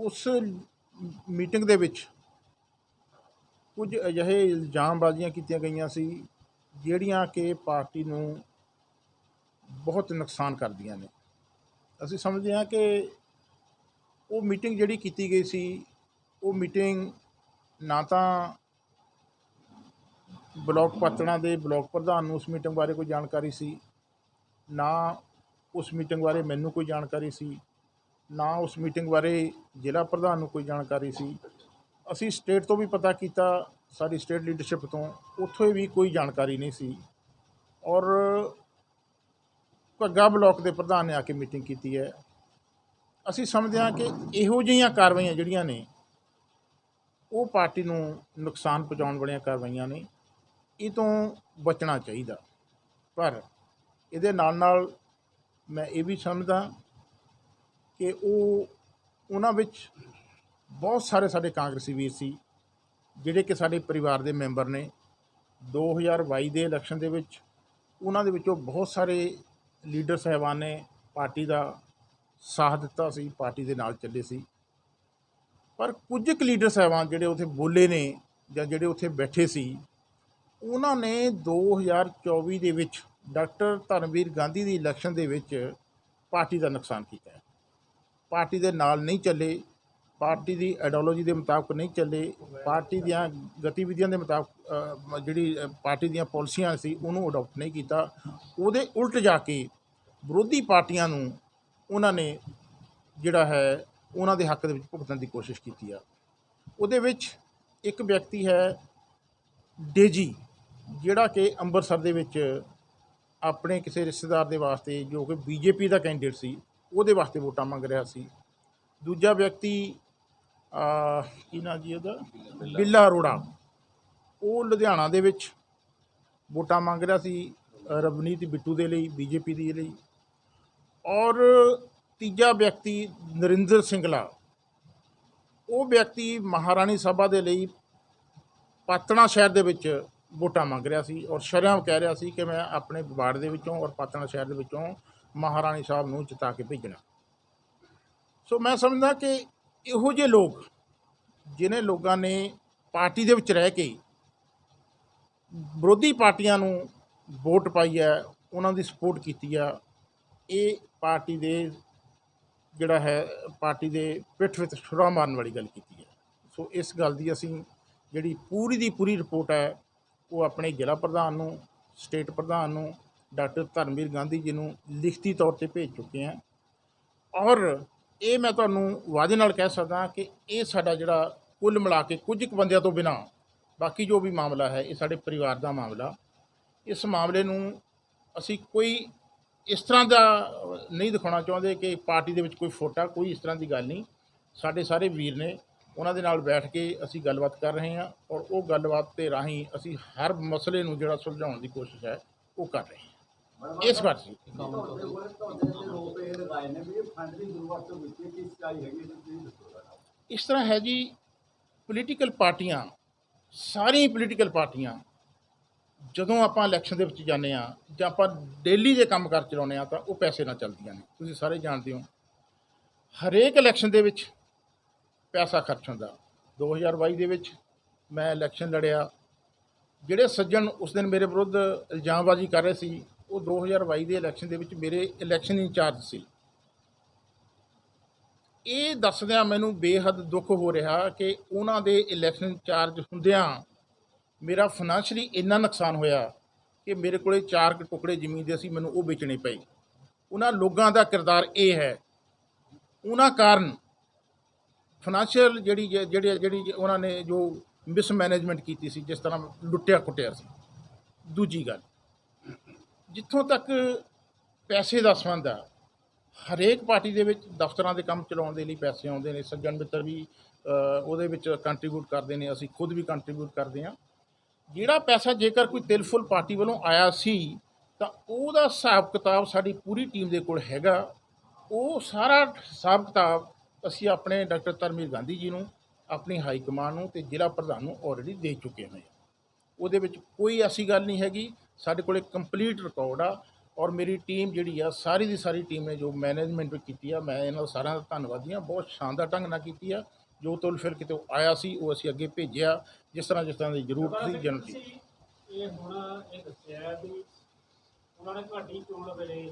ਉਸ ਮੀਟਿੰਗ ਦੇ ਵਿੱਚ ਕੁਝ ਅਜਿਹੇ ਇਲਜ਼ਾਮਬਾਜ਼ੀਆਂ ਕੀਤੀਆਂ ਗਈਆਂ ਸੀ, ਜਿਹੜੀਆਂ ਕਿ ਪਾਰਟੀ ਨੂੰ ਬਹੁਤ ਨੁਕਸਾਨ ਕਰਦੀਆਂ ਨੇ। ਅਸੀਂ ਸਮਝਦੇ ਹਾਂ ਕਿ ਉਹ ਮੀਟਿੰਗ ਜਿਹੜੀ ਕੀਤੀ ਗਈ ਸੀ, ਉਹ ਮੀਟਿੰਗ ਨਾ ਤਾਂ ਬਲਾਕ ਪਾਤਣਾ ਦੇ ਬਲਾਕ ਪ੍ਰਧਾਨ ਨੂੰ ਉਸ ਮੀਟਿੰਗ ਬਾਰੇ ਕੋਈ ਜਾਣਕਾਰੀ ਸੀ, ਨਾ ਉਸ ਮੀਟਿੰਗ ਬਾਰੇ ਮੈਨੂੰ ਕੋਈ ਜਾਣਕਾਰੀ ਸੀ। ਨਾ ਉਸ ਮੀਟਿੰਗ ਬਾਰੇ ਜ਼ਿਲ੍ਹਾ ਪ੍ਰਧਾਨ ਨੂੰ ਕੋਈ ਜਾਣਕਾਰੀ ਸੀ। ਅਸੀਂ ਸਟੇਟ ਤੋਂ ਵੀ ਪਤਾ ਕੀਤਾ, ਸਾਡੀ ਸਟੇਟ ਲੀਡਰਸ਼ਿਪ ਤੋਂ। ਉੱਥੇ ਵੀ ਕੋਈ ਜਾਣਕਾਰੀ ਨਹੀਂ ਸੀ। ਔਰ ਘੱਗਾ ਬਲਾਕ ਦੇ ਪ੍ਰਧਾਨ ਨੇ ਆ ਕੇ ਮੀਟਿੰਗ ਕੀਤੀ ਹੈ। ਅਸੀਂ ਸਮਝਦੇ ਹਾਂ ਕਿ ਇਹੋ ਜਿਹੀਆਂ ਕਾਰਵਾਈਆਂ ਜਿਹੜੀਆਂ ਨੇ, ਉਹ ਪਾਰਟੀ ਨੂੰ ਨੁਕਸਾਨ ਪਹੁੰਚਾਉਣ ਵਾਲੀਆਂ ਕਾਰਵਾਈਆਂ ਨੇ। ਇਹ ਤੋਂ ਬਚਣਾ ਚਾਹੀਦਾ। ਪਰ ਇਹਦੇ ਨਾਲ ਨਾਲ ਮੈਂ ਇਹ ਵੀ ਸਮਝਦਾ ਕਿ ਉਹ ਉਹਨਾਂ ਵਿੱਚ ਬਹੁਤ ਸਾਰੇ ਸਾਡੇ ਕਾਂਗਰਸੀ ਵੀਰ ਸੀ, ਜਿਹੜੇ ਕਿ ਸਾਡੇ ਪਰਿਵਾਰ ਦੇ ਮੈਂਬਰ ਨੇ। 2022 ਦੇ ਇਲੈਕਸ਼ਨ ਦੇ ਵਿੱਚ ਉਹਨਾਂ ਦੇ ਵਿੱਚੋਂ ਬਹੁਤ ਸਾਰੇ ਲੀਡਰ ਸਾਹਿਬਾਨ ਨੇ, ਪਾਰਟੀ ਦਾ ਸਾਥ ਦਿੱਤਾ ਸੀ, ਪਾਰਟੀ ਦੇ ਨਾਲ ਚੱਲੇ ਸੀ। ਪਰ ਕੁਝ ਕੁ ਲੀਡਰ ਸਾਹਿਬਾਨ ਜਿਹੜੇ ਉੱਥੇ ਬੋਲੇ ਨੇ ਜਾਂ ਜਿਹੜੇ ਉੱਥੇ ਬੈਠੇ ਸੀ, ਉਹਨਾਂ ਨੇ 2024 ਦੇ ਵਿੱਚ ਡਾਕਟਰ ਧਰਮਵੀਰ ਗਾਂਧੀ ਦੀ ਇਲੈਕਸ਼ਨ ਦੇ ਵਿੱਚ ਪਾਰਟੀ ਦਾ ਨੁਕਸਾਨ ਕੀਤਾ ਹੈ। ਪਾਰਟੀ ਦੇ ਨਾਲ ਨਹੀਂ ਚੱਲੇ, ਪਾਰਟੀ ਦੀ ਆਈਡੀਓਲੋਜੀ ਦੇ ਮੁਤਾਬਕ ਨਹੀਂ ਚੱਲੇ, ਪਾਰਟੀ ਦੀਆਂ ਗਤੀਵਿਧੀਆਂ ਦੇ ਮੁਤਾਬਕ ਜਿਹੜੀ ਪਾਰਟੀ ਦੀਆਂ ਪਾਲਿਸੀਆਂ ਸੀ, ਉਹਨੂੰ ਅਡਾਪਟ ਨਹੀਂ ਕੀਤਾ। ਉਹਦੇ ਉਲਟ ਜਾ ਕੇ ਵਿਰੋਧੀ ਪਾਰਟੀਆਂ ਨੂੰ ਉਹਨਾਂ ਨੇ ਜਿਹੜਾ ਹੈ, ਉਹਨਾਂ ਦੇ ਹੱਕ ਦੇ ਵਿੱਚ ਭੁਗਤਣ ਦੀ ਕੋਸ਼ਿਸ਼ ਕੀਤੀ ਆ। ਉਹਦੇ ਵਿੱਚ ਇੱਕ ਵਿਅਕਤੀ ਹੈ ਡੇਜੀ, ਜਿਹੜਾ ਕਿ ਅੰਮ੍ਰਿਤਸਰ ਦੇ ਵਿੱਚ ਆਪਣੇ ਕਿਸੇ ਰਿਸ਼ਤੇਦਾਰ ਦੇ ਵਾਸਤੇ ਜੋ ਕਿ ਬੀਜੇਪੀ ਦਾ ਕੈਂਡੀਡੇਟ ਸੀ ਉਹਦੇ ਵਾਸਤੇ ਵੋਟਾਂ ਮੰਗ ਰਿਹਾ ਸੀ। ਦੂਜਾ ਵਿਅਕਤੀ ਆ ਕੀ ਨਾਂ ਜੀ ਉਹਦਾ? ਬਿੱਲਾ। ਅਰੋੜਾ। ਉਹ ਲੁਧਿਆਣਾ ਦੇ ਵਿੱਚ ਵੋਟਾਂ ਮੰਗ ਰਿਹਾ ਸੀ ਰਵਨੀਤ ਬਿੱਟੂ ਦੇ ਲਈ ਬੀਜੇਪੀ ਦੇ ਲਈ। ਔਰ ਤੀਜਾ ਵਿਅਕਤੀ ਨਰਿੰਦਰ ਸਿੰਗਲਾ। ਉਹ ਵਿਅਕਤੀ ਮਹਾਰਾਣੀ ਸਭਾ ਦੇ ਲਈ ਪਾਤਣਾ ਸ਼ਹਿਰ ਦੇ ਵਿੱਚ ਵੋਟਾਂ ਮੰਗ ਰਿਹਾ ਸੀ ਔਰ ਸ਼ਰੇਆਮ ਕਹਿ ਰਿਹਾ ਸੀ ਕਿ ਮੈਂ ਆਪਣੇ ਵਾਰਡ ਦੇ ਵਿੱਚੋਂ ਔਰ ਪਾਤਣਾ ਸ਼ਹਿਰ ਦੇ ਵਿੱਚੋਂ ਮਹਾਰਾਣੀ ਸਾਹਿਬ ਨੂੰ ਜਿਤਾ ਕੇ ਭੇਜਣਾ। ਸੋ ਮੈਂ ਸਮਝਦਾ ਕਿ ਇਹੋ ਜਿਹੇ ਲੋਕ ਜਿਨ੍ਹਾਂ ਲੋਕਾਂ ਨੇ ਪਾਰਟੀ ਦੇ ਵਿੱਚ ਰਹਿ ਕੇ ਵਿਰੋਧੀ ਪਾਰਟੀਆਂ ਨੂੰ ਵੋਟ ਪਾਈ ਹੈ, ਉਹਨਾਂ ਦੀ ਸਪੋਰਟ ਕੀਤੀ ਆ ਇਹ ਪਾਰਟੀ ਦੇ ਜਿਹੜਾ ਹੈ, ਪਾਰਟੀ ਦੇ ਪਿੱਠ ਵਿੱਚ ਛੁਰਾ ਮਾਰਨ ਵਾਲੀ ਗੱਲ ਕੀਤੀ ਹੈ। ਸੋ ਇਸ ਗੱਲ ਦੀ ਅਸੀਂ ਜਿਹੜੀ ਪੂਰੀ ਦੀ ਪੂਰੀ ਰਿਪੋਰਟ ਹੈ, ਉਹ ਆਪਣੇ ਜ਼ਿਲ੍ਹਾ ਪ੍ਰਧਾਨ ਨੂੰ, ਸਟੇਟ ਪ੍ਰਧਾਨ ਨੂੰ ਡਾਕਟਰ ਧਰਮਵੀਰ ਗਾਂਧੀ ਜੀ ਨੂੰ ਲਿਖਤੀ ਤੌਰ ਤੇ ਭੇਜ ਚੁੱਕੇ ਹਾਂ। ਔਰ ਇਹ ਮੈਂ ਤੁਹਾਨੂੰ ਵਾਅਦੇ ਨਾਲ ਕਹਿ ਸਕਦਾ ਕਿ ਇਹ ਸਾਡਾ ਜਿਹੜਾ ਕੁੱਲ ਮਿਲਾ ਕੇ ਕੁਝ ਕੁ ਬੰਦਿਆਂ ਤੋਂ ਬਿਨਾ ਬਾਕੀ ਜੋ ਵੀ ਮਾਮਲਾ ਹੈ, ਇਹ ਸਾਡੇ ਪਰਿਵਾਰ ਦਾ ਮਾਮਲਾ। ਇਸ ਮਾਮਲੇ ਨੂੰ ਅਸੀਂ ਕੋਈ ਇਸ ਤਰ੍ਹਾਂ ਦਾ ਨਹੀਂ ਦਿਖਾਉਣਾ ਚਾਹੁੰਦੇ ਕਿ ਪਾਰਟੀ ਦੇ ਵਿੱਚ ਕੋਈ ਫੋਟਾ, ਕੋਈ ਇਸ ਤਰ੍ਹਾਂ ਦੀ ਗੱਲ ਨਹੀਂ। ਸਾਡੇ ਸਾਰੇ ਵੀਰ ਨੇ ਉਹਨਾਂ ਦੇ ਨਾਲ ਬੈਠ ਕੇ ਅਸੀਂ ਗੱਲਬਾਤ ਕਰ ਰਹੇ ਹਾਂ ਔਰ ਉਹ ਗੱਲਬਾਤ ਦੇ ਰਾਹੀਂ ਅਸੀਂ ਹਰ ਮਸਲੇ ਨੂੰ ਜਿਹੜਾ ਸੁਲਝਾਉਣ ਦੀ ਕੋਸ਼ਿਸ਼ ਹੈ, ਉਹ ਕਰ ਰਹੇ ਹਾਂ। ਇਸ ਵਾਰ ਸੀ ਇਸ ਤਰ੍ਹਾਂ ਹੈ ਜੀ ਪੋਲੀਟੀਕਲ ਪਾਰਟੀਆਂ, ਸਾਰੀਆਂ ਪੋਲੀਟੀਕਲ ਪਾਰਟੀਆਂ, ਜਦੋਂ ਆਪਾਂ ਇਲੈਕਸ਼ਨ ਦੇ ਵਿੱਚ ਜਾਂਦੇ ਆ ਜਾਂ ਆਪਾਂ ਡੇਲੀ ਦੇ ਕੰਮ ਕਰ ਚਲਾਉਂਦੇ ਆ ਤਾਂ ਉਹ ਪੈਸੇ ਨਾਲ ਚੱਲਦੀਆਂ ਨੇ। ਤੁਸੀਂ ਸਾਰੇ ਜਾਣਦੇ ਹੋ। ਹਰੇਕ ਇਲੈਕਸ਼ਨ ਦੇ ਵਿੱਚ ਪੈਸਾ ਖਰਚ ਹੁੰਦਾ। 2022 ਦੇ ਵਿੱਚ ਮੈਂ ਇਲੈਕਸ਼ਨ ਲੜਿਆ। ਜਿਹੜੇ ਸੱਜਣ ਉਸ ਦਿਨ ਮੇਰੇ ਵਿਰੁੱਧ ਇਲਜ਼ਾਮਬਾਜ਼ੀ ਕਰ ਰਹੇ ਸੀ ਉਹ 2022 ਦੇ ਇਲੈਕਸ਼ਨ ਦੇ ਵਿੱਚ ਮੇਰੇ ਇਲੈਕਸ਼ਨ ਇੰਚਾਰਜ ਸੀ। ਇਹ ਦੱਸਦਿਆਂ ਮੈਨੂੰ ਬੇਹੱਦ ਦੁੱਖ ਹੋ ਰਿਹਾ ਕਿ ਉਹਨਾਂ ਦੇ ਇਲੈਕਸ਼ਨ ਇੰਚਾਰਜ ਹੁੰਦਿਆਂ ਮੇਰਾ ਫਾਈਨੈਂਸ਼ਲੀ ਇੰਨਾ ਨੁਕਸਾਨ ਹੋਇਆ ਕਿ ਮੇਰੇ ਕੋਲੇ ਚਾਰ ਕੁ ਟੁਕੜੇ ਜ਼ਮੀਨ ਦੇ ਸੀ, ਮੈਨੂੰ ਉਹ ਵੇਚਣੇ ਪਏ। ਉਹਨਾਂ ਲੋਕਾਂ ਦਾ ਕਿਰਦਾਰ ਇਹ ਹੈ। ਉਹਨਾਂ ਕਾਰਨ ਫਾਈਨੈਂਸ਼ੀਅਲ ਜਿਹੜੀ ਜਿਹੜੀ ਜਿਹੜੀ ਉਹਨਾਂ ਨੇ ਜੋ ਮਿਸਮੈਨੇਜਮੈਂਟ ਕੀਤੀ ਸੀ, ਜਿਸ ਤਰ੍ਹਾਂ ਲੁੱਟਿਆ ਕੁੱਟਿਆ ਸੀ। ਦੂਜੀ ਗੱਲ ਜਿੱਥੋਂ ਤੱਕ ਪੈਸੇ ਦਾ ਸੰਬੰਧ ਆ, ਹਰੇਕ ਪਾਰਟੀ ਦੇ ਵਿੱਚ ਦਫ਼ਤਰਾਂ ਦੇ ਕੰਮ ਚਲਾਉਣ ਦੇ ਲਈ ਪੈਸੇ ਆਉਂਦੇ ਨੇ। ਸੱਜਣ ਮਿੱਤਰ ਵੀ ਉਹਦੇ ਵਿੱਚ ਕੰਟਰੀਬਿਊਟ ਕਰਦੇ ਨੇ, ਅਸੀਂ ਖੁਦ ਵੀ ਕੰਟਰੀਬਿਊਟ ਕਰਦੇ ਹਾਂ। ਜਿਹੜਾ ਪੈਸਾ ਜੇਕਰ ਕੋਈ ਤਿਲਫੁਲ ਪਾਰਟੀ ਵੱਲੋਂ ਆਇਆ ਸੀ, ਤਾਂ ਉਹਦਾ ਹਿਸਾਬ ਕਿਤਾਬ ਸਾਡੀ ਪੂਰੀ ਟੀਮ ਦੇ ਕੋਲ ਹੈਗਾ। ਉਹ ਸਾਰਾ ਹਿਸਾਬ ਕਿਤਾਬ ਅਸੀਂ ਆਪਣੇ ਡਾਕਟਰ ਧਰਮਵੀਰ ਗਾਂਧੀ ਜੀ ਨੂੰ, ਆਪਣੀ ਹਾਈ ਕਮਾਂਡ ਨੂੰ ਤੇ ਜ਼ਿਲ੍ਹਾ ਪ੍ਰਧਾਨ ਨੂੰ ਆਲਰੇਡੀ ਦੇ ਚੁੱਕੇ ਹਾਂ। ਉਹਦੇ ਵਿੱਚ ਕੋਈ ਐਸੀ ਗੱਲ ਨਹੀਂ ਹੈਗੀ। ਸਾਡੇ ਕੋਲੇ ਕੰਪਲੀਟ ਰਿਕਾਰਡ ਆ ਔਰ ਮੇਰੀ ਟੀਮ ਜਿਹੜੀ ਆ ਸਾਰੀ ਦੀ ਸਾਰੀ ਟੀਮ ਨੇ ਜੋ ਮੈਨੇਜਮੈਂਟ ਕੀਤੀ ਆ ਮੈਂ ਇਹਨਾਂ ਦਾ ਸਾਰਿਆਂ ਦਾ ਧੰਨਵਾਦੀ ਹਾਂ। ਬਹੁਤ ਸ਼ਾਨਦਾਰ ਢੰਗ ਨਾਲ ਕੀਤੀ ਆ। ਜੋ ਤੁਲ ਫਿਰ ਕਿਤੇ ਆਇਆ ਸੀ ਉਹ ਅਸੀਂ ਅੱਗੇ ਭੇਜਿਆ। ਜਿਸ ਤਰ੍ਹਾਂ ਜਿਸ ਤਰ੍ਹਾਂ ਦੀ ਜ਼ਰੂਰਤ ਸੀ ਤੁਸੀਂ ਇਹ ਹੁਣ ਇਹ ਦੱਸਿਆ ਵੀ ਉਹਨਾਂ ਨੇ ਤੁਹਾਡੀ ਚੋਣ ਵੇਲੇ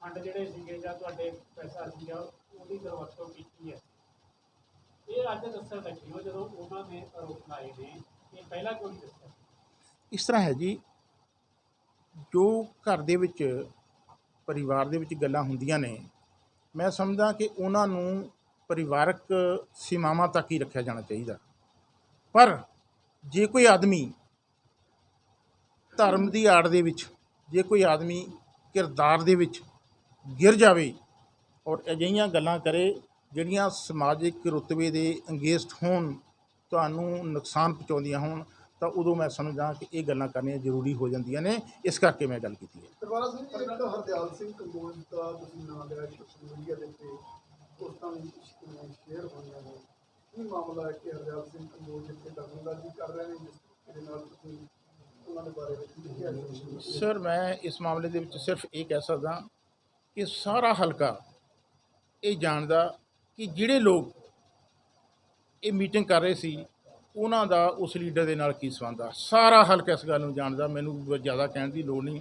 ਫੰਡ ਜਿਹੜੇ ਸੀਗੇ ਜਾਂ ਤੁਹਾਡੇ ਪੈਸਾ ਸੀਗਾ ਉਹਦੀ ਦੁਰਵਰਤੋਂ ਕੀਤੀ ਹੈ। ਇਹ ਅੱਜ ਦੱਸਣ ਲੱਗੇ ਹੋ ਜਦੋਂ ਉਹਨਾਂ ਨੇ ਆਰੋਪ ਲਾਏ ਨੇ ਪਹਿਲਾਂ ਕਿਉਂ ਨਹੀਂ ਦੱਸਿਆ ਇਸ ਤਰ੍ਹਾਂ ਹੈ ਜੀ, ਜੋ ਘਰ ਦੇ ਵਿੱਚ, ਪਰਿਵਾਰ ਦੇ ਵਿੱਚ ਗੱਲਾਂ ਹੁੰਦੀਆਂ ਨੇ, ਮੈਂ ਸਮਝਦਾ ਕਿ ਉਹਨਾਂ ਨੂੰ ਪਰਿਵਾਰਕ ਸੀਮਾਵਾਂ ਤੱਕ ਹੀ ਰੱਖਿਆ ਜਾਣਾ ਚਾਹੀਦਾ। ਪਰ ਜੇ ਕੋਈ ਆਦਮੀ ਧਰਮ ਦੀ ਆੜ ਦੇ ਵਿੱਚ, ਜੇ ਕੋਈ ਆਦਮੀ ਕਿਰਦਾਰ ਦੇ ਵਿੱਚ ਗਿਰ ਜਾਵੇ ਔਰ ਅਜਿਹੀਆਂ ਗੱਲਾਂ ਕਰੇ, ਜਿਹੜੀਆਂ ਸਮਾਜਿਕ ਰੁਤਬੇ ਦੇ ਅੰਗੇਸਟ ਹੋਣ ਤੁਹਾਨੂੰ ਨੁਕਸਾਨ ਪਹੁੰਚਾਉਂਦੀਆਂ ਹੋਣ ਤਾਂ ਉਦੋਂ ਮੈਂ ਸਮਝਦਾ ਕਿ ਇਹ ਗੱਲਾਂ ਕਰਨੀਆਂ ਜ਼ਰੂਰੀ ਹੋ ਜਾਂਦੀਆਂ ਨੇ। ਇਸ ਕਰਕੇ ਮੈਂ ਗੱਲ ਕੀਤੀ ਹੈ। ਸਰਵਾਰਾ ਸਿੰਘ ਜੀ, ਇੱਕ ਹਰਦਿਆਲ ਸਿੰਘ ਕੰਬੋਜ ਦਾ ਤੁਸੀਂ ਨਾਮ ਲਿਆ ਸੋਸ਼ਲ ਮੀਡੀਆ ਦੇ ਉੱਤੇ। ਪੋਸਟਾਂ ਵੀ ਸ਼ੇਅਰ ਹੋਈਆਂ ਨੇ। ਕੀ ਮਾਮਲਾ ਹੈ ਕਿ ਹਰਦਿਆਲ ਸਿੰਘ ਕੰਬੋਜ ਜਿੱਥੇ ਦਖਲਅੰਦਾਜ਼ੀ ਕਰ ਰਹੇ ਨੇ ਜਿਸ ਤਰੀਕੇ ਦੇ ਨਾਲ ਤੁਸੀਂ ਉਹਨਾਂ ਦੇ ਬਾਰੇ ਵਿੱਚ ਲਿਖਿਆ ਹੈ social media ਤੇ। ਸਰ ਮੈਂ ਇਸ ਮਾਮਲੇ ਦੇ ਵਿੱਚ ਸਿਰਫ ਇਹ ਕਹਿ ਸਕਦਾ ਕਿ ਸਾਰਾ ਹਲਕਾ ਇਹ ਜਾਣਦਾ ਕਿ ਜਿਹੜੇ ਲੋਕ ਇਹ ਮੀਟਿੰਗ ਕਰ ਰਹੇ ਸੀ, ਉਹਨਾਂ ਦਾ ਉਸ ਲੀਡਰ ਦੇ ਨਾਲ ਕੀ ਸੰਬੰਧ ਆ? ਸਾਰਾ ਹਲਕਾ ਇਸ ਗੱਲ ਨੂੰ ਜਾਣਦਾ, ਮੈਨੂੰ ਜ਼ਿਆਦਾ ਕਹਿਣ ਦੀ ਲੋੜ ਨਹੀਂ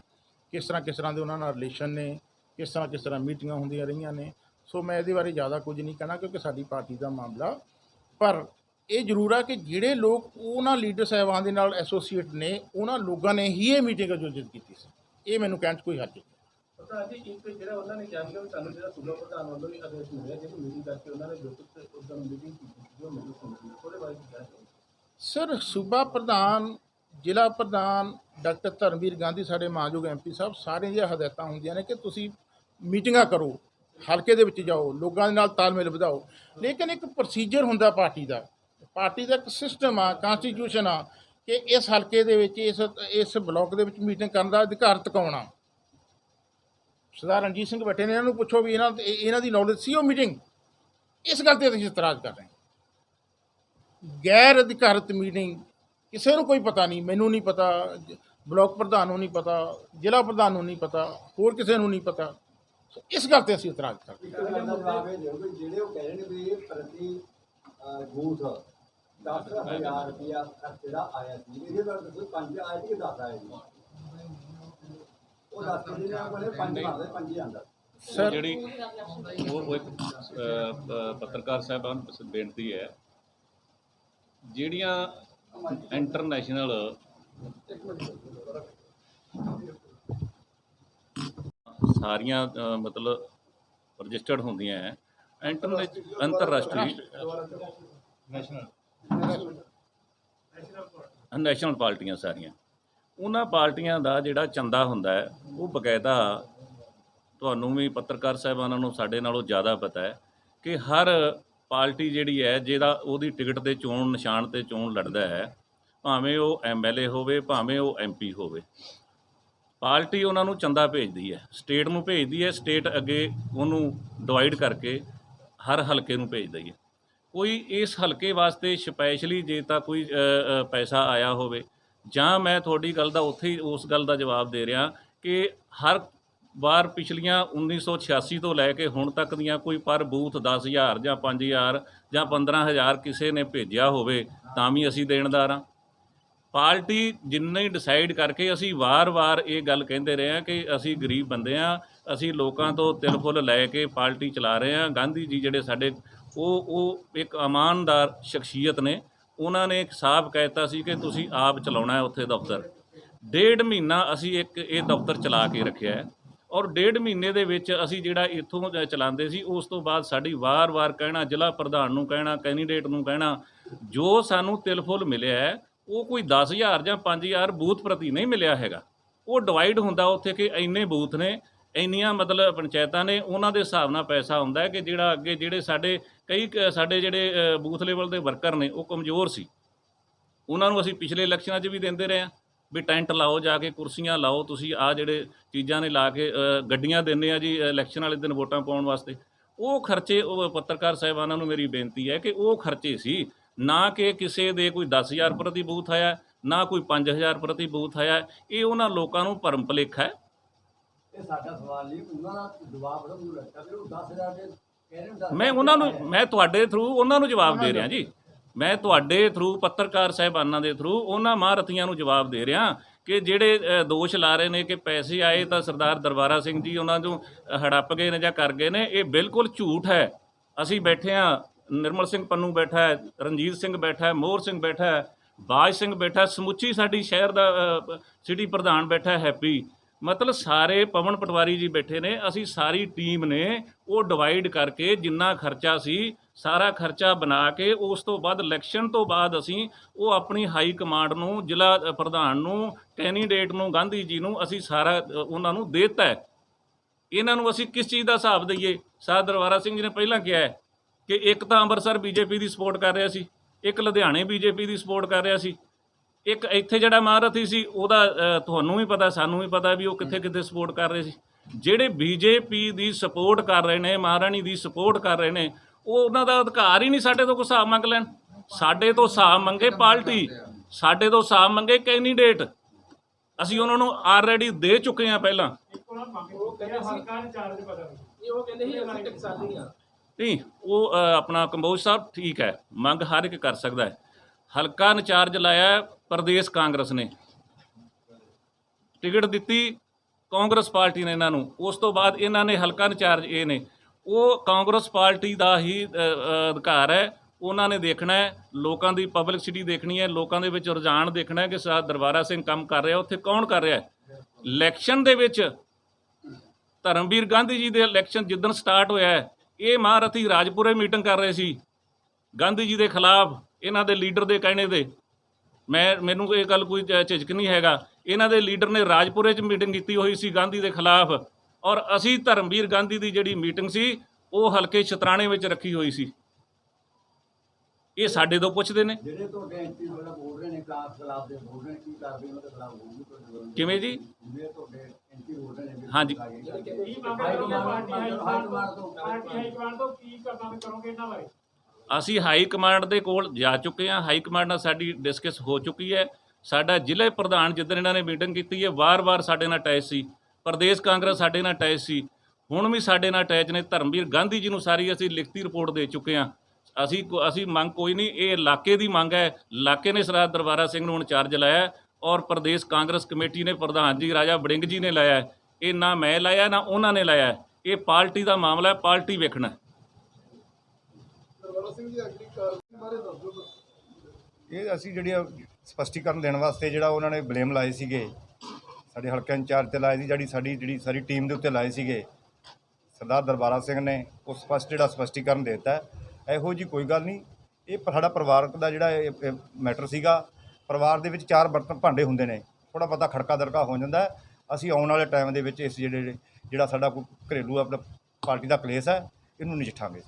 ਕਿਸ ਤਰ੍ਹਾਂ ਕਿਸ ਤਰ੍ਹਾਂ ਦੇ ਉਹਨਾਂ ਨਾਲ ਰਿਲੇਸ਼ਨ ਨੇ, ਕਿਸ ਤਰ੍ਹਾਂ ਕਿਸ ਤਰ੍ਹਾਂ ਮੀਟਿੰਗਾਂ ਹੁੰਦੀਆਂ ਰਹੀਆਂ ਨੇ। ਸੋ ਮੈਂ ਇਹਦੇ ਬਾਰੇ ਜ਼ਿਆਦਾ ਕੁਝ ਨਹੀਂ ਕਹਿਣਾ ਕਿਉਂਕਿ ਸਾਡੀ ਪਾਰਟੀ ਦਾ ਮਾਮਲਾ, ਪਰ ਇਹ ਜ਼ਰੂਰ ਆ ਕਿ ਜਿਹੜੇ ਲੋਕ ਉਹਨਾਂ ਲੀਡਰ ਸਾਹਿਬਾਨ ਦੇ ਨਾਲ ਐਸੋਸੀਏਟ ਨੇ, ਉਹਨਾਂ ਲੋਕਾਂ ਨੇ ਹੀ ਇਹ ਮੀਟਿੰਗ ਆਯੋਜਿਤ ਕੀਤੀ ਸੀ। ਇਹ ਮੈਨੂੰ ਕਹਿਣ 'ਚ ਕੋਈ ਹਰਜ ਨਹੀਂ। ਪਤਾ ਜੀ ਇੱਕ ਜਿਹੜਾ ਉਹਨਾਂ ਨੇ ਕਿਹਾ ਸੀਗਾ ਵੀ ਸਾਨੂੰ ਜਿਹੜਾ ਸੂਬਾ ਪ੍ਰਧਾਨ ਵੱਲੋਂ ਵੀ ਆਦੇਸ਼ ਮਿਲਿਆ ਜਿਹੜੀ ਮੀਟਿੰਗ ਕਰਕੇ ਉਹਨਾਂ ਨੇ ਜੋਤਕ ਤੇ ਉਦੋਂ ਮੀਟਿੰਗ ਕੀਤੀ ਜੋ ਮੈਨੂੰ ਸੁਣੀ ਉਹਦੇ ਬਾਰੇ ਕੀ ਕਹਿਣਾ ਚਾਹੁੰਦੇ ਸਰ, ਸੂਬਾ ਪ੍ਰਧਾਨ, ਜ਼ਿਲ੍ਹਾ ਪ੍ਰਧਾਨ, ਡਾਕਟਰ ਧਰਮਵੀਰ ਗਾਂਧੀ, ਸਾਡੇ ਮਾਨਯੋਗ ਐਮਪੀ ਸਾਹਿਬ, ਸਾਰਿਆਂ ਦੀਆਂ ਹਦਾਇਤਾਂ ਹੁੰਦੀਆਂ ਨੇ ਕਿ ਤੁਸੀਂ ਮੀਟਿੰਗਾਂ ਕਰੋ, ਹਲਕੇ ਦੇ ਵਿੱਚ ਜਾਓ, ਲੋਕਾਂ ਦੇ ਨਾਲ ਤਾਲਮੇਲ ਵਧਾਓ। ਲੇਕਿਨ ਇੱਕ ਪ੍ਰੋਸੀਜਰ ਹੁੰਦਾ ਪਾਰਟੀ ਦਾ। ਪਾਰਟੀ ਦਾ ਇੱਕ ਸਿਸਟਮ ਆ ਕਨਸਟੀਟਿਊਸ਼ਨ ਆ, ਕਿ ਇਸ ਹਲਕੇ ਦੇ ਵਿੱਚ, ਇਸ ਇਸ ਬਲਾਕ ਦੇ ਵਿੱਚ ਮੀਟਿੰਗ ਕਰਨ ਦਾ ਅਧਿਕਾਰ ਤਕਾਉਣਾ। ਸਰਦਾਰ ਰਣਜੀਤ ਸਿੰਘ ਬੈਠੇ ਨੇ, ਇਹਨਾਂ ਨੂੰ ਪੁੱਛੋ ਵੀ ਇਹਨਾਂ ਇਹਨਾਂ ਦੀ ਨੌਲੇਜ ਸੀ ਉਹ ਮੀਟਿੰਗ ਇਸ ਗੱਲ ਤੇ ਅਸੀਂ ਇਤਰਾਜ਼ ਕਰ ਰਹੇ ਹਾਂ। ਗੈਰ ਅਧਿਕਾਰਤ ਮੀਟਿੰਗ ਕਿਸੇ ਨੂੰ ਕੋਈ ਪਤਾ ਨਹੀਂ, ਮੈਨੂੰ ਨਹੀਂ ਪਤਾ ਜ- ਬਲਾਕ ਪ੍ਰਧਾਨ ਨੂੰ ਨਹੀਂ ਪਤਾ, ਜ਼ਿਲ੍ਹਾ ਪ੍ਰਧਾਨ ਨੂੰ ਨਹੀਂ ਪਤਾ, ਹੋਰ ਕਿਸੇ ਨੂੰ ਨਹੀਂ ਪਤਾ। ਇਸ ਗੱਲ ਤੇ ਅਸੀਂ ਇਤਰਾਜ਼ ਕਰਦੇ ਇੱਕ ਜਿਹੜੇ ਉਹ ਕਹਿ ਰਹੇ ਨੇ ਵੀ ਪ੍ਰਤੀ ਬੂਥ 10000 ਰੁਪਇਆ ਖਰਚ ਆਇਆ ਸੀ, ਇਹਦੇ ਬਾਰੇ ਦੱਸੋ ਪੰਜ ਆਇਆ ਕਿ 10 ਆਇਆ ਉਹ ਦੱਸ ਕੇ ਜਿਹਨਾਂ ਕੋਲੇ ਪੰਜ ਮਾਰਦੇ ਪੰਜ ਹੀ ਆਂਦਾ ਸਰ ਜਿਹੜੀ ਉਹ ਉਹ ਇੱਕ ਪੱਤਰਕਾਰ ਸਾਹਿਬਾਨ ਬੇਨਤੀ ਹੈ ਜਿਹੜੀਆਂ ਇੰਟਰਨੈਸ਼ਨਲ ਸਾਰੀਆਂ ਮਤਲਬ ਰਜਿਸਟਰਡ ਹੁੰਦੀਆਂ ਹੈ ਇੰਟਰਨੈਸ਼ ਅੰਤਰਰਾਸ਼ਟਰੀ ਨੈਸ਼ਨਲ ਪਾਰਟੀਆਂ ਸਾਰੀਆਂ। ਉਹਨਾਂ ਪਾਰਟੀਆਂ ਦਾ ਜਿਹੜਾ ਚੰਦਾ ਹੁੰਦਾ ਹੈ, ਉਹ ਬਕਾਇਦਾ ਤੁਹਾਨੂੰ ਵੀ ਪੱਤਰਕਾਰ ਸਾਹਿਬਾਨਾਂ ਨੂੰ ਸਾਡੇ ਨਾਲੋਂ ਜ਼ਿਆਦਾ ਪਤਾ ਹੈ ਕਿ ਹਰ ਪਾਰਟੀ ਜਿਹੜੀ ਹੈ, ਜਿਹਦਾ ਉਹਦੀ ਟਿਕਟ ਤੇ ਚੋਣ, ਨਿਸ਼ਾਨ ਤੇ ਚੋਣ ਲੜਦਾ ਹੈ, ਭਾਵੇਂ ਉਹ ਐਮਐਲਏ ਹੋਵੇ, ਭਾਵੇਂ ਉਹ ਐਮਪੀ ਹੋਵੇ। ਪਾਰਟੀ ਉਹਨਾਂ ਨੂੰ ਚੰਦਾ ਭੇਜਦੀ ਹੈ, ਸਟੇਟ ਨੂੰ ਭੇਜਦੀ ਹੈ, ਸਟੇਟ ਅੱਗੇ ਉਹਨੂੰ ਡਿਵਾਈਡ ਕਰਕੇ ਹਰ ਹਲਕੇ ਨੂੰ ਭੇਜਦੀ ਹੈ ਕੋਈ ਇਸ ਹਲਕੇ ਵਾਸਤੇ ਸਪੈਸ਼ਲੀ ਜੇ ਤਾਂ ਕੋਈ ਪੈਸਾ ਆਇਆ ਹੋਵੇ ਜਾਂ ਮੈਂ ਤੁਹਾਡੀ ਗੱਲ ਦਾ ਉੱਥੇ ਹੀ ਉਸ ਗੱਲ ਦਾ ਜਵਾਬ ਦੇ ਰਿਹਾ ਕਿ ਹਰ ਵਾਰ ਪਿਛਲੀਆਂ 1986 ਤੋਂ ਲੈ ਕੇ ਹੁਣ ਤੱਕ ਦੀਆਂ ਕੋਈ ਪਰ ਬੂਥ 10000 ਜਾਂ 5000 ਜਾਂ 15000 ਕਿਸੇ ਨੇ ਭੇਜਿਆ ਹੋਵੇ ਤਾਂ ਵੀ ਅਸੀਂ ਦੇਣਦਾਰ ਹਾਂ। ਪਾਰਟੀ ਜਿੰਨੇ ਡਿਸਾਈਡ ਕਰਕੇ ਅਸੀਂ ਵਾਰ-ਵਾਰ ਇਹ ਗੱਲ ਕਹਿੰਦੇ ਰਹੇ ਹਾਂ ਕਿ ਅਸੀਂ ਗਰੀਬ ਬੰਦੇ ਹਾਂ, ਅਸੀਂ ਲੋਕਾਂ ਤੋਂ ਤਿਲ ਫੁੱਲ ਲੈ ਕੇ ਪਾਰਟੀ ਚਲਾ ਰਹੇ ਹਾਂ। ਗਾਂਧੀ ਜੀ ਜਿਹੜੇ ਸਾਡੇ ਉਹ ਉਹ ਇੱਕ ਇਮਾਨਦਾਰ ਸ਼ਖਸੀਅਤ ਨੇ। ਉਹਨਾਂ ਨੇ ਇੱਕ ਸਾਫ਼ ਕਹਿਤਾ ਸੀ ਕਿ ਤੁਸੀਂ ਆਪ ਚਲਾਉਣਾ ਹੈ ਉੱਥੇ ਦਫ਼ਤਰ। ਡੇਢ ਮਹੀਨਾ ਅਸੀਂ ਇੱਕ ਇਹ ਦਫ਼ਤਰ ਚਲਾ ਕੇ ਰੱਖਿਆ ਹੈ ਔਰ ਡੇਢ ਮਹੀਨੇ ਦੇ ਵਿੱਚ ਅਸੀਂ ਜਿਹੜਾ ਇੱਥੋਂ ਚਲਾਉਂਦੇ ਸੀ, ਉਸ ਤੋਂ ਬਾਅਦ ਸਾਡੀ ਵਾਰ-ਵਾਰ ਕਹਿਣਾ, ਜ਼ਿਲ੍ਹਾ ਪ੍ਰਧਾਨ ਨੂੰ ਕਹਿਣਾ ਕੈਂਡੀਡੇਟ ਨੂੰ ਕਹਿਣਾ, ਜੋ ਸਾਨੂੰ ਤਿਲ ਫੁੱਲ ਮਿਲਿਆ ਹੈ, ਉਹ ਕੋਈ 10000 ਜਾਂ 5000 ਬੂਥ ਪ੍ਰਤੀ ਨਹੀਂ ਮਿਲਿਆ ਹੈਗਾ। ਉਹ ਡਿਵਾਈਡ ਹੁੰਦਾ ਉੱਥੇ ਕਿ ਇੰਨੇ ਬੂਥ ਨੇ, ਇੰਨੀਆਂ ਮਤਲਬ ਪੰਚਾਇਤਾਂ ਨੇ, ਉਹਨਾਂ ਦੇ ਹਿਸਾਬ ਨਾਲ ਪੈਸਾ ਹੁੰਦਾ ਕਿ ਜਿਹੜਾ ਅੱਗੇ ਜਿਹੜੇ ਸਾਡੇ ਕਈ ਕ- ਸਾਡੇ ਜਿਹੜੇ ਬੂਥ ਲੈਵਲ ਦੇ ਵਰਕਰ ਨੇ, ਉਹ ਕਮਜ਼ੋਰ ਸੀ। ਉਹਨਾਂ ਨੂੰ ਅਸੀਂ ਪਿਛਲੇ ਇਲੈਕਸ਼ਨਾਂ 'ਚ ਵੀ ਦਿੰਦੇ ਰਹੇ ਹਾਂ ਵੀ ਟੈਂਟ ਲਾਓ ਜਾ ਕੇ, ਕੁਰਸੀਆਂ ਲਾਓ, ਤੁਸੀਂ ਆ ਜਿਹੜੇ ਚੀਜ਼ਾਂ ਨੇ ਲਾ ਕੇ ਗੱਡੀਆਂ ਦਿੰਦੇ ਆ ਜੀ, ਇਲੈਕਸ਼ਨ ਵਾਲੇ ਦਿਨ ਵੋਟਾਂ ਪਾਉਣ ਵਾਸਤੇ। ਉਹ ਖਰਚੇ, ਉਹ ਪੱਤਰਕਾਰ ਸਾਹਿਬਾਨਾਂ ਨੂੰ ਮੇਰੀ ਬੇਨਤੀ ਹੈ ਕਿ ਉਹ ਖਰਚੇ ਸੀ। ਨਾ ਕਿ ਕਿਸੇ ਦੇ ਕੋਈ 10000 ਪ੍ਰਤੀ ਬੂਥ ਆਇਆ, ਨਾ ਕੋਈ 5000 ਪ੍ਰਤੀ ਬੂਥ ਆਇਆ। ਇਹ ਉਹਨਾਂ ਲੋਕਾਂ ਨੂੰ ਭਰਮ ਭੁਲੇਖਾ ਹੈ। ਇਹ ਸਾਡਾ ਸਵਾਲ ਨਹੀਂ, ਉਹਨਾਂ ਦਾ ਜਵਾਬ ਬੜਾ ਮੈਨੂੰ ਲੱਗਦਾ ਵੀ ਉਹ 10000 ਦੇ ਮੈਂ ਉਹਨਾਂ ਨੂੰ, ਮੈਂ ਤੁਹਾਡੇ ਥਰੂ ਉਹਨਾਂ ਨੂੰ ਜਵਾਬ ਦੇ ਰਿਹਾ ਜੀ। ਮੈਂ ਤੁਹਾਡੇ ਥਰੂ ਪੱਤਰਕਾਰ ਸਾਹਿਬਾਨਾਂ ਦੇ ਥਰੂ ਉਹਨਾਂ ਮਹਾਰਥੀਆਂ ਨੂੰ ਜਵਾਬ ਦੇ ਰਿਹਾ ਕਿ ਜਿਹੜੇ ਦੋਸ਼ ਲਾ ਰਹੇ ਨੇ ਕਿ ਪੈਸੇ ਆਏ ਤਾਂ ਸਰਦਾਰ ਦਰਬਾਰਾ ਸਿੰਘ ਜੀ ਉਹਨਾਂ ਨੂੰ ਹੜੱਪ ਗਏ ਨੇ ਜਾਂ ਕਰ ਗਏ ਨੇ, ਇਹ ਬਿਲਕੁਲ ਝੂਠ ਹੈ। ਅਸੀਂ ਬੈਠੇ ਆ ਨਿਰਮਲ ਸਿੰਘ ਪੰਨੂ ਬੈਠਾ ਹੈ, ਰਣਜੀਤ ਸਿੰਘ ਬੈਠਾ ਹੈ, ਮੋਹਰ ਸਿੰਘ ਬੈਠਾ ਹੈ, ਬਾਜ ਸਿੰਘ ਬੈਠਾ ਸਮੁੱਚੀ ਸਾਡੀ ਸ਼ਹਿਰ ਦਾ ਸਿਟੀ ਪ੍ਰਧਾਨ ਬੈਠਾ ਹੈਪੀ। ਮਤਲਬ ਸਾਰੇ ਪਵਨ ਪਟਵਾਰੀ ਜੀ ਬੈਠੇ ਨੇ, ਅਸੀਂ ਸਾਰੀ ਟੀਮ ਨੇ ਉਹ ਡਿਵਾਈਡ ਕਰਕੇ ਜਿੰਨਾ ਖਰਚਾ ਸੀ, ਸਾਰਾ ਖਰਚਾ ਬਣਾ ਕੇ ਉਸ ਤੋਂ ਬਾਅਦ ਇਲੈਕਸ਼ਨ ਤੋਂ ਬਾਅਦ ਅਸੀਂ ਉਹ ਆਪਣੀ ਹਾਈ ਕਮਾਂਡ ਨੂੰ, ਜ਼ਿਲ੍ਹਾ ਪ੍ਰਧਾਨ ਨੂੰ ਕੈਂਡੀਡੇਟ ਨੂੰ, ਗਾਂਧੀ ਜੀ ਨੂੰ ਅਸੀਂ ਸਾਰਾ ਉਹਨਾਂ ਨੂੰ ਦੇ ਦਿੱਤਾ ਹੈ। ਇਹਨਾਂ ਨੂੰ ਅਸੀਂ ਕਿਸ ਚੀਜ਼ ਦਾ ਹਿਸਾਬ ਦਈਏ? ਸਾਧ ਦਰਬਾਰਾ ਸਿੰਘ ਜੀ ਨੇ ਪਹਿਲਾਂ ਕਿਹਾ ਹੈ ਕਿ ਇੱਕ ਤਾਂ ਅੰਮ੍ਰਿਤਸਰ ਬੀਜੇਪੀ ਦੀ ਸਪੋਰਟ ਕਰ ਰਿਹਾ ਸੀ, ਇੱਕ ਲੁਧਿਆਣੇ ਬੀਜੇਪੀ ਦੀ ਸਪੋਰਟ ਕਰ ਰਿਹਾ ਸੀ। ਇੱਕ ਇੱਥੇ ਜਿਹੜਾ ਮਹਾਰਥੀ ਸੀ ਉਹਦਾ ਤੁਹਾਨੂੰ ਵੀ ਪਤਾ, ਸਾਨੂੰ ਵੀ ਪਤਾ ਵੀ ਉਹ ਕਿੱਥੇ ਕਿੱਥੇ ਸਪੋਰਟ ਕਰ ਰਹੇ ਸੀ। ਜਿਹੜੇ ਬੀਜੇਪੀ ਦੀ ਸਪੋਰਟ ਕਰ ਰਹੇ ਨੇ, ਮਹਾਰਾਣੀ ਦੀ ਸਪੋਰਟ ਕਰ ਰਹੇ ਨੇ, ਉਹ ਉਹਨਾਂ ਦਾ ਅਧਿਕਾਰ ਹੀ ਨਹੀਂ ਸਾਡੇ ਤੋਂ ਕੋਈ ਹਿਸਾਬ ਮੰਗ ਲੈਣ। ਸਾਡੇ ਤੋਂ ਹਿਸਾਬ ਮੰਗੇ ਪਾਰਟੀ, ਸਾਡੇ ਤੋਂ ਹਿਸਾਬ ਮੰਗੇ ਕੈਂਡੀਡੇਟ ਅਸੀਂ ਉਹਨਾਂ ਨੂੰ ਆਲਰੇਡੀ ਦੇ ਚੁੱਕੇ ਹਾਂ ਪਹਿਲਾਂ। ਨਹੀਂ, ਉਹ ਆਪਣਾ ਕੰਬੋਜ ਸਾਹਿਬ ਠੀਕ ਹੈ, ਮੰਗ ਹਰ ਇੱਕ ਕਰ ਸਕਦਾ ਹੈ। ਹਲਕਾ ਇੰਚਾਰਜ ਲਾਇਆ ਪ੍ਰਦੇਸ਼ ਕਾਂਗਰਸ ਨੇ। ਟਿਕਟ ਦਿੱਤੀ ਕਾਂਗਰਸ ਪਾਰਟੀ ਨੇ ਇਹਨਾਂ ਨੂੰ। ਉਸ ਤੋਂ ਬਾਅਦ ਇਹਨਾਂ ਨੇ ਹਲਕਾ ਇੰਚਾਰਜ ਇਹ ਨੇ। ਉਹ ਕਾਂਗਰਸ ਪਾਰਟੀ ਦਾ ਹੀ ਅਧਿਕਾਰ ਹੈ। ਉਹਨਾਂ ਨੇ ਦੇਖਣਾ ਹੈ, ਲੋਕਾਂ ਦੀ ਪਬਲਿਸਿਟੀ ਦੇਖਣੀ ਹੈ, ਲੋਕਾਂ ਦੇ ਵਿੱਚ ਰੁਝਾਨ ਦੇਖਣਾ ਹੈ ਕਿ ਸਾ ਦਰਬਾਰਾ ਸਿੰਘ ਕੰਮ ਕਰ ਰਿਹਾ, ਉੱਥੇ ਕੌਣ ਕਰ ਰਿਹਾ ਹੈ? ਇਲੈਕਸ਼ਨ ਦੇ ਵਿੱਚ ਧਰਮਵੀਰ ਗਾਂਧੀ ਜੀ ਦੇ ਇਲੈਕਸ਼ਨ ਜਿੱਦਣ ਸਟਾਰਟ ਹੋਇਆ ਇਹ ਮਹਾਰਥੀ ਰਾਜਪੁਰੇ ਮੀਟਿੰਗ ਕਰ ਰਹੇ ਸੀ। ਗਾਂਧੀ ਜੀ ਦੇ ਖਿਲਾਫ ਇਹਨਾਂ ਦੇ ਲੀਡਰ ਦੇ ਕਹਿਣੇ ਦੇ ਮੈਂ ਮੈਨੂੰ ਇਹ ਗੱਲ ਕੋਈ ਝਿਜਕ ਨਹੀਂ ਹੈਗਾ। ਇਹਨਾਂ ਦੇ ਲੀਡਰ ਨੇ ਰਾਜਪੁਰੇ 'ਚ ਮੀਟਿੰਗ ਕੀਤੀ ਹੋਈ ਸੀ ਗਾਂਧੀ ਦੇ ਖਿਲਾਫ। ਔਰ ਅਸੀਂ ਧਰਮਵੀਰ ਗਾਂਧੀ ਦੀ ਜਿਹੜੀ ਮੀਟਿੰਗ ਸੀ ਉਹ ਹਲਕੇ ਛਤਰਾਣੇ ਵਿੱਚ ਰੱਖੀ ਹੋਈ ਸੀ। ਇਹ ਸਾਡੇ ਤੋਂ ਪੁੱਛਦੇ ਨੇ। ਜਿਹੜੇ ਤੁਹਾਡੇ ਐਂਟੀ ਜਿਹੜਾ ਬੋਲ ਰਹੇ ਨੇ ਕਾਸ ਖਿਲਾਫ ਦੇ ਬੋਲ ਰਹੇ ਕੀ ਕਰਦੇ ਉਹਨਾਂ ਦੇ ਖਿਲਾਫ ਹੋਊਗੀ ਤੁਹਾਡੇ ਵੱਲੋਂ? ਕਿਵੇਂ ਜੀ? ਜਿਹੜੇ ਤੁਹਾਡੇ ਐਂਟੀ ਬੋਲ ਰਹੇ ਨੇ ਹਾਂਜੀ। ਕੀ। ਮੰਗ ਪਾਰਟੀ ਹਾਈ ਕਮਾਂਡ ਤੋਂ ਪਾਰਟੀ ਹਾਈ ਕਮਾਂਡ ਤੋਂ ਕੀ ਮੰਗ ਕਰੋਗੇ ਇਹਨਾਂ ਬਾਰੇ? ਅਸੀਂ ਹਾਈ ਕਮਾਂਡ ਦੇ ਕੋਲ ਜਾ ਚੁੱਕੇ ਹਾਂ। ਹਾਈ ਕਮਾਂਡ ਨਾਲ ਸਾਡੀ ਡਿਸਕਸ ਹੋ ਚੁੱਕੀ ਹੈ। ਸਾਡਾ ਜ਼ਿਲ੍ਹੇ ਪ੍ਰਧਾਨ ਜਿੱਦਣ ਇਹਨਾਂ ਨੇ ਮੀਟਿੰਗ ਕੀਤੀ ਹੈ, ਵਾਰ-ਵਾਰ ਸਾਡੇ ਨਾਲ ਅਟੈਚ ਸੀ। ਪ੍ਰਦੇਸ਼ ਕਾਂਗਰਸ ਸਾਡੇ ਨਾਲ ਅਟੈਚ ਸੀ। ਹੁਣ ਵੀ ਸਾਡੇ ਨਾਲ ਅਟੈਚ ਨੇ। ਧਰਮਵੀਰ ਗਾਂਧੀ ਜੀ ਨੂੰ ਸਾਰੀ ਅਸੀਂ ਲਿਖਤੀ ਰਿਪੋਰਟ ਦੇ ਚੁੱਕੇ ਹਾਂ। ਅਸੀਂ ਕੋ- ਅਸੀਂ ਮੰਗ ਕੋਈ ਨਹੀਂ, ਇਹ ਇਲਾਕੇ ਦੀ ਮੰਗ ਹੈ। ਇਲਾਕੇ ਨੇ ਸਰਦਾਰ ਦਰਬਾਰਾ ਸਿੰਘ ਨੂੰ ਹੁਣ ਚਾਰਜ ਲਾਇਆ ਔਰ ਪ੍ਰਦੇਸ਼ ਕਾਂਗਰਸ ਕਮੇਟੀ ਨੇ ਪ੍ਰਧਾਨ ਜੀ, ਰਾਜਾ ਬੜਿੰਗ ਜੀ ਨੇ ਲਾਇਆ ਇਹ ਨਾ ਮੈਂ ਲਾਇਆ, ਨਾ ਉਹਨਾਂ ਨੇ ਲਾਇਆ ਇਹ ਪਾਰਟੀ ਦਾ ਮਾਮਲਾ ਹੈ, ਪਾਰਟੀ ਵੇਖਣਾ ਸਿੰਘ ਜੀ ਅਗਲੀ ਕਾਰਵਾਈ ਬਾਰੇ ਦੱਸ ਇਹ ਅਸੀਂ ਜਿਹੜੀ ਆ ਸਪਸ਼ਟੀਕਰਨ ਦੇਣ ਵਾਸਤੇ ਜਿਹੜਾ ਉਹਨਾਂ ਨੇ ਬਲੇਮ ਲਾਏ ਸੀਗੇ, ਸਾਡੇ ਹਲਕਾ ਇੰਚਾਰਜ ਤੇ ਲਾਏ ਸੀ, ਜਿਹੜੀ ਸਾਡੀ ਜਿਹੜੀ ਸਾਰੀ ਟੀਮ ਦੇ ਉੱਤੇ ਲਾਏ ਸੀਗੇ, ਸਰਦਾਰ ਦਰਬਾਰਾ ਸਿੰਘ ਨੇ, ਉਹ ਸਪਸ਼ਟ ਜਿਹੜਾ ਸਪਸ਼ਟੀਕਰਨ ਦੇ ਦਿੱਤਾ। ਇਹੋ ਜੀ ਕੋਈ ਗੱਲ ਨਹੀਂ। ਇਹ ਸਾਡਾ ਪਰਿਵਾਰਕ ਦਾ ਜਿਹੜਾ ਮੈਟਰ ਸੀਗਾ। ਪਰਿਵਾਰ ਦੇ ਵਿੱਚ ਚਾਰ ਬਰਤਨ ਭਾਂਡੇ ਹੁੰਦੇ ਨੇ। ਥੋੜਾ ਬਹੁਤਾ ਖੜਕਾ ਦਰਕਾ ਹੋ ਜਾਂਦਾ ਅਸੀਂ ਆਉਣ ਵਾਲੇ ਟਾਈਮ ਦੇ ਵਿੱਚ ਇਸ ਜਿਹੜੇ, ਜਿਹੜਾ ਸਾਡਾ ਕੋਈ ਘਰੇਲੂ ਆਪਣਾ ਪਾਰਟੀ ਦਾ ਕਲੇਸ਼ ਹੈ, ਇਹਨੂੰ ਨਜਿੱਠਾਂਗੇ।